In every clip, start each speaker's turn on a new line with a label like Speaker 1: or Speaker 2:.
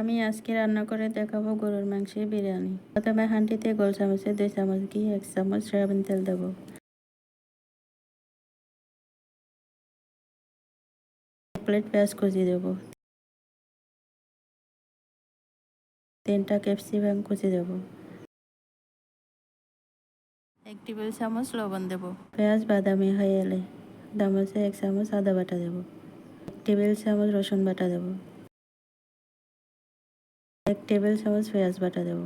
Speaker 1: আমি আজকে রান্না করে দেখাবো গরুর মাংসের বিরিয়ানি। প্রথমে হাঁটিতে গোল চামচে দুই চামচ ঘি, এক চামচ সয়াবিন তেল দেবো। প্লেট পেঁয়াজ কুচি দেবো। তিনটা ক্যাপসিকাম কুচি দেবো। এক টেবিল চামচ লবণ দেব। পেঁয়াজ, বাদামি হয়ে এলে চামচে এক চামচ আদা বাটা দেব। এক টেবিল চামচ রসুন বাটা দেব। এক টেবিল চামচ পেঁয়াজ বাটা দেব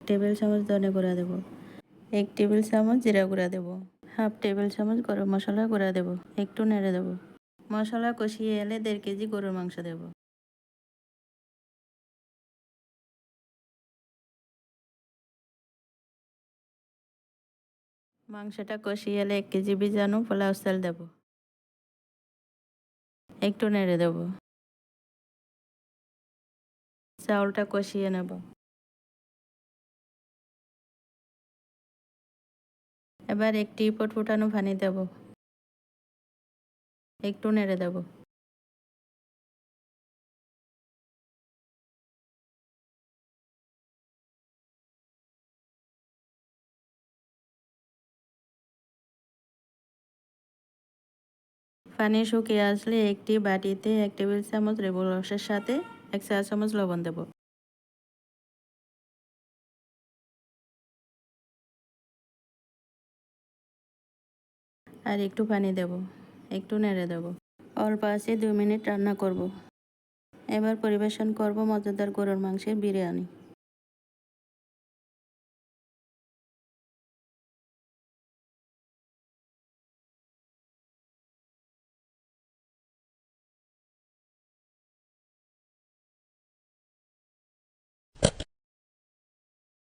Speaker 1: টেবিল চামচ ধনে গুঁড়া দেব এক টেবিল চামচ জিরা গুঁড়া দেব হাফ টেবিল চামচ গরম মশলা গুঁড়া দেব একটু নেড়ে দেব মশলা কষিয়ে এলে দেড় কেজি গরুর মাংস দেব মাংসটা কষিয়ে এলে এক কেজি বীজাণু পোলাও চাল দেব একটু নেড়ে দেব চাউলটা কষিয়ে নেব। এবার একটি পট ফুটানো পানি দেব। একটু নেড়ে দেব। পানি শুকিয়ে আসলে একটি বাটিতে এক টেবিল চামচ লেবুর রসের সাথে এক চা চামচ লবণ দেব আর একটু পানি দেব একটু নেড়ে দেব অল্প আছে দু মিনিট রান্না করব এবার পরিবেশন করব মজাদার গরুর মাংসের বিরিয়ানি